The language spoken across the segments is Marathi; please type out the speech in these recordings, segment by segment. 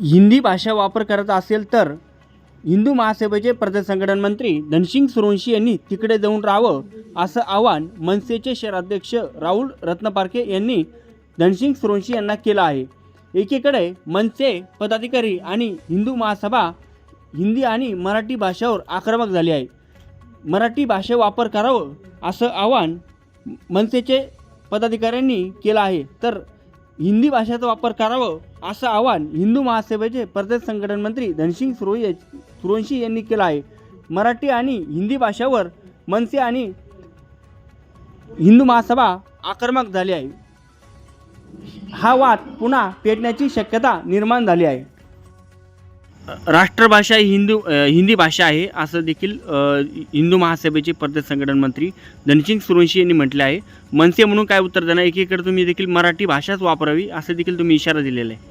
हिंदी भाषा वापर करत असेल तर हिंदू महासभेचे प्रदेश संघटन मंत्री धनसिंग सुरवंशी यांनी तिकडे जाऊन राहावं असं आवाहन मनसेचे शहराध्यक्ष राहुल रत्नपारखे यांनी धनसिंग सुरवंशी यांना केलं आहे. एकीकडे मनसे पदाधिकारी आणि हिंदू महासभा हिंदी आणि मराठी भाषेवर आक्रमक झाली आहे. मराठी भाषा वापर करावं असं आवाहन मनसेचे पदाधिकाऱ्यांनी केलं आहे. तर हिंदी भाषेचा वापर करावं असं आवाहन हिंदू महासभेचे प्रदेश संघटन मंत्री धनसिंग सुरवई सुरवंशी यांनी केलं आहे. मराठी आणि हिंदी भाषेवर मनसे आणि हिंदू महासभा आक्रमक झाली आहे. हा वाद पुन्हा पेटण्याची शक्यता निर्माण झाली आहे. राष्ट्रभाषा ही हिंदू हिंदी भाषा आहे असं देखील हिंदू महासभेचे प्रदेश संघटन मंत्री धनसिंग सुरवंशी यांनी म्हटले आहे. मनसे म्हणून काय उत्तर देणार? एकीकडे तुम्ही देखील मराठी भाषाच वापरावी असं देखील तुम्ही इशारा दिलेला आहे.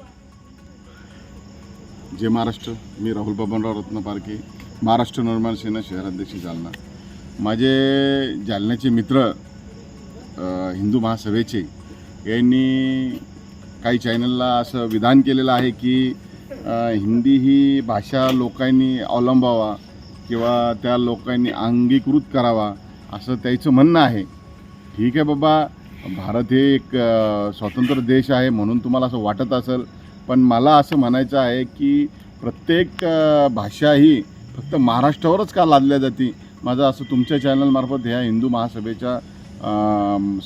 जय महाराष्ट्र. मी राहुल बबनराव रत्नपारखे महाराष्ट्र निर्माण सेना शहराध्यक्ष जालना. माझे जालन्याचे मित्र हिंदू महासभेचे यांनी काही चॅनलला असं विधान केलेलं आहे की हिंदी ही भाषा लोकांनी अवलंबावा किंवा त्या लोकांनी अंगीकृत करावा असं त्याचं म्हणणं आहे. ठीक आहे बाबा भारत हे एक स्वतंत्र देश आहे म्हणून तुम्हाला असं वाटत असेल पण मला असं म्हणायचं आहे की प्रत्येक भाषा ही फक्त महाराष्ट्रावरच का लादल्या जाते? माझं असं तुमच्या चॅनलमार्फत ह्या हिंदू महासभेच्या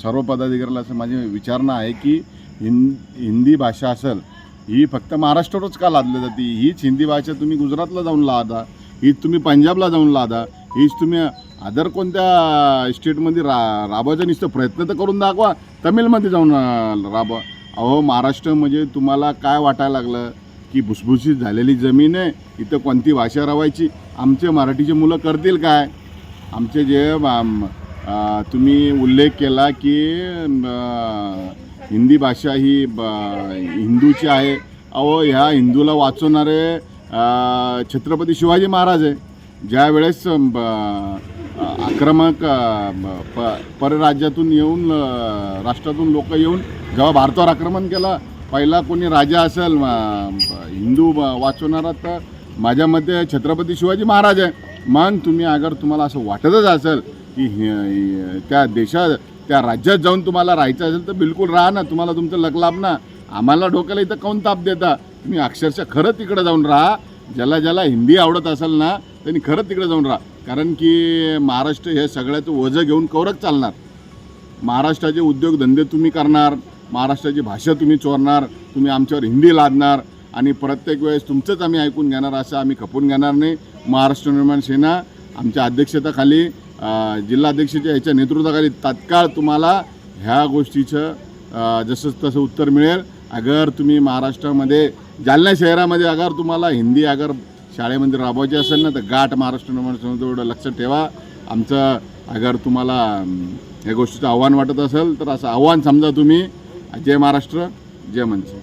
सर्व पदाधिकाऱ्याला असं माझी विचारणं आहे की हिं हिंदी भाषा असेल ही फक्त महाराष्ट्रावरच का लादली जाते? हीच हिंदी भाषा तुम्ही गुजरातला जाऊन लादा हीच तुम्ही पंजाबला जाऊन लादा हीच तुम्ही अदर कोणत्या स्टेटमध्ये रा राबवायचा नुसतं प्रयत्न तर करून दाखवा तमिळमध्ये जाऊन राबवा. अहो महाराष्ट्र म्हणजे तुम्हाला काय वाटायला लागलं? की भुसभुशीत झालेली जमीन आहे इथं कोणती भाषा रावायची? आमचे मराठीचे मुलं करतील काय? आमचे जे तुम्ही उल्लेख केला की हिंदी भाषा ही ब- हिंदूची आहे. अहो ह्या हिंदूला वाचवणारे छत्रपती शिवाजी महाराज आहे. ज्या वेळेस ब- आक्रमक प परराज्यातून येऊन राष्ट्रातून लोक येऊन जेव्हा भारतावर आक्रमण केलं पहिला कोणी राजा असेल हिंदू वाचवणारा तर माझ्या मते छत्रपती शिवाजी महाराज आहे. मग तुम्ही अगर तुम्हाला असं वाटतच असेल की त्या देशा त्या राज्यात जाऊन तुम्हाला राहायचं असेल तर बिलकुल राहा ना. तुम्हाला तुमचं लक लाभ ना. आम्हाला डोक्याला इथं काऊन ताप देता? तुम्ही अक्षरशः खरं तिकडं जाऊन राहा. ज्याला ज्याला हिंदी आवडत असेल ना त्यांनी खरं तिकडे जाऊन राहा. कारण की महाराष्ट्र हे सगळ्याचं वजं घेऊन कवरच चालणार. महाराष्ट्राचे उद्योगधंदे तुम्ही करणार. महाराष्ट्राची भाषा तुम्ही चोरणार. तुम्ही आमच्यावर हिंदी लादणार. आणि प्रत्येक वेळेस तुमचंच आम्ही ऐकून घेणार असं आम्ही खपून घेणार नाही. महाराष्ट्र निर्माण सेना आमच्या अध्यक्षतेखाली जिल्हाध्यक्षाच्या ह्याच्या नेतृत्वाखाली तात्काळ तुम्हाला ह्या गोष्टीचं जसं तसं उत्तर मिळेल. अगर तुम्ही महाराष्ट्रामध्ये जालना शहरामध्ये अगर तुम्हाला हिंदी अगर शाळेमध्ये राबवायची असेल ना तर गाठ महाराष्ट्र निर्माण एवढं लक्षात ठेवा. आमचं अगर तुम्हाला या गोष्टीचं आव्हान वाटत असेल तर असं आव्हान समजा तुम्ही. जय महाराष्ट्र जय मनसे.